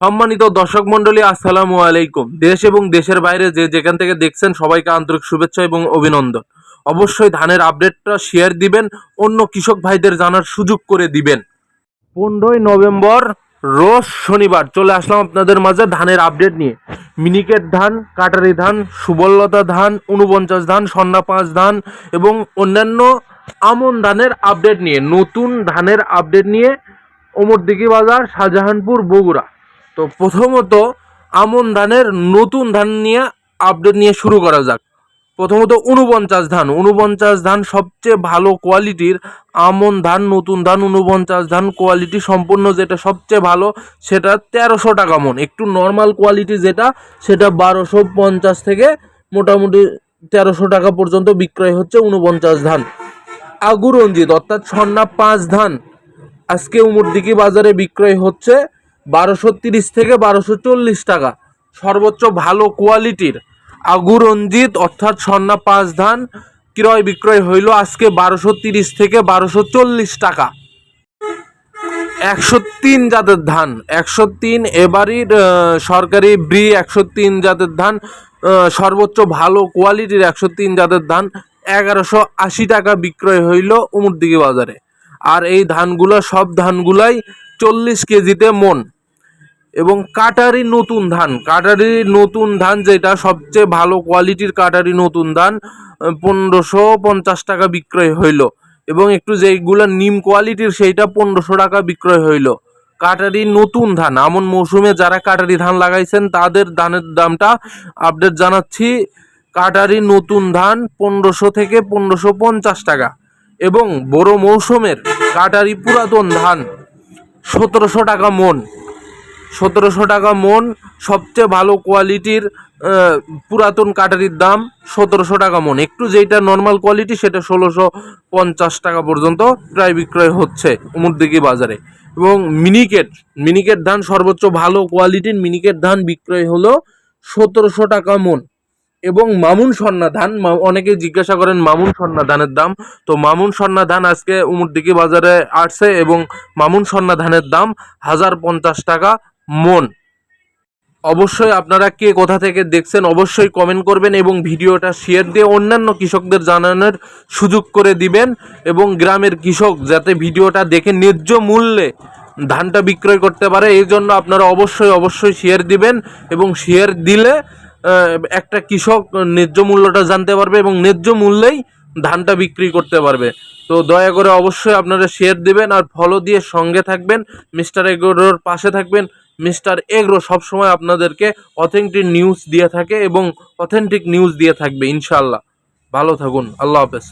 সম্মানিত দর্শক মন্ডলী আসসালামু আলাইকুম। দেশ এবং দেশের বাইরে যে যেখান থেকে দেখছেন, সবাইকে আন্তরিক শুভেচ্ছা এবং অভিনন্দন। অবশ্যই ধানের আপডেটটা শেয়ার দিবেন, অন্য কৃষক ভাইদের জানার সুযোগ করে দিবেন। পনেরোই নভেম্বর, রোজ শনিবার চলে আসলাম আপনাদের মাঝে ধানের আপডেট নিয়ে। মিনিকেট ধান, কাটারি ধান, সুবললতা ধান উনপঞ্চাশ ধান সন্না পাঁচ ধান এবং অন্যান্য আমন ধানের আপডেট নিয়ে। নতুন ধানের আপডেট নিয়ে ওমরদিঘি বাজার, শাহজাহানপুর, বগুড়া। তো প্রথমত আমন ধানের নতুন ধান নিয়ে আপডেট নিয়ে শুরু করা যাক। প্রথমত উনপঞ্চাশ ধান। উনপঞ্চাশ ধান সবচেয়ে ভালো কোয়ালিটির আমন ধান, নতুন ধান উনপঞ্চাশ ধান কোয়ালিটি সম্পূর্ণ যেটা সবচেয়ে ভালো সেটা তেরোশো টাকা মন। একটু নর্মাল কোয়ালিটি যেটা, সেটা বারোশো পঞ্চাশ থেকে মোটামুটি তেরোশো টাকা পর্যন্ত বিক্রয় হচ্ছে উনপঞ্চাশ ধান। আগু রঞ্জিত অর্থাৎ সন্না পাঁচ ধান। আজকে উমরদিঘি বাজারে বিক্রয় হচ্ছে বারোশো তিরিশ থেকে বারোশো চল্লিশ টাকা। সর্বোচ্চ ভালো কোয়ালিটির আগু রঞ্জিত অর্থাৎ সন্না পাঁচ ধান, ক্রয় বিক্রয় হইল আজকে বারোশো তিরিশ থেকে বারোশো চল্লিশ টাকা। একশো তিন জাতের ধান, একশো তিন এবারই সরকারি ব্রি একশো তিন জাতের ধান সর্বোচ্চ ভালো কোয়ালিটির একশো তিন জাতের ধান, এগারোশো আশি টাকা বিক্রয় হইল উমরদিঘি বাজারে। আর এই ধানগুলো সব ধানগুলাই চল্লিশ কেজিতে মন। এবং কাটারি নতুন ধান। কাটারি নতুন ধান যেটা সবচেয়ে ভালো কোয়ালিটির কাটারি নতুন ধান পনেরোশো পঞ্চাশ টাকা বিক্রয় হইল। এবং একটু যেইগুলো নিম কোয়ালিটির সেইটা পনেরোশো টাকা বিক্রয় হইল। কাটারি নতুন ধান এমন মৌসুমে যারা কাটারি ধান লাগাইছেন, তাদের ধানের দামটা আপডেট জানাচ্ছি। কাটারি নতুন ধান পনেরোশো থেকে পনেরোশো পঞ্চাশ টাকা। এবং বড় মৌসুমের কাটারি পুরাতন ধান সতেরোশো টাকা মন। সতেরোশো টাকা মন, সবচেয়ে ভালো কোয়ালিটির পুরাতন কাটারির দাম সতেরোশো টাকা মন। একটু যেটা নর্মাল কোয়ালিটি সেটা ষোলোশো পঞ্চাশ টাকা পর্যন্ত প্রায় বিক্রয় হচ্ছে উমরদিঘি বাজারে। এবং মিনিকেট মিনিকেট ধান সর্বোচ্চ ভালো কোয়ালিটির মিনিকেট ধান বিক্রয় হলো সতেরোশো টাকা মন। এবং মামুন সন্না ধান অনেকে জিজ্ঞাসা করেন মামুন সন্না ধানের দাম। তো মামুন সন্না ধান আজকে উমরদিঘি বাজারে আসছে এবং মামুন সন্না ধানের দাম হাজার পঞ্চাশ টাকা। মন। অবশ্যই আপনারা কে কোথা থেকে দেখছেন অবশ্যই কমেন্ট করবেন এবং ভিডিওটা শেয়ার দিয়ে অন্যান্য কৃষকদের জানানোর সুযোগ করে দিবেন এবং গ্রামের কৃষক যাতে ভিডিওটা দেখে ন্যায্য মূল্যে ধানটা বিক্রয় করতে পারে, এই জন্য আপনারা অবশ্যই অবশ্যই শেয়ার দিবেন এবং শেয়ার দিলে একটা কৃষক ন্যায্য মূল্যটা জানতে পারবে এবং ন্যায্য মূল্যেই ধানটা বিক্রি করতে পারবে। তো দয়া করে অবশ্যই আপনারা শেয়ার দিবেন আর ফলো দিয়ে সঙ্গে থাকবেন মিস্টার এগ্রোর পাশে থাকবেন। মিস্টার এগ্রো সবসময় আপনাদেরকে অথেন্টিক নিউজ দিয়ে থাকে এবং অথেন্টিক নিউজ দিয়ে থাকবে ইনশাল্লাহ ভালো থাকুন, আল্লাহ হাফেজ।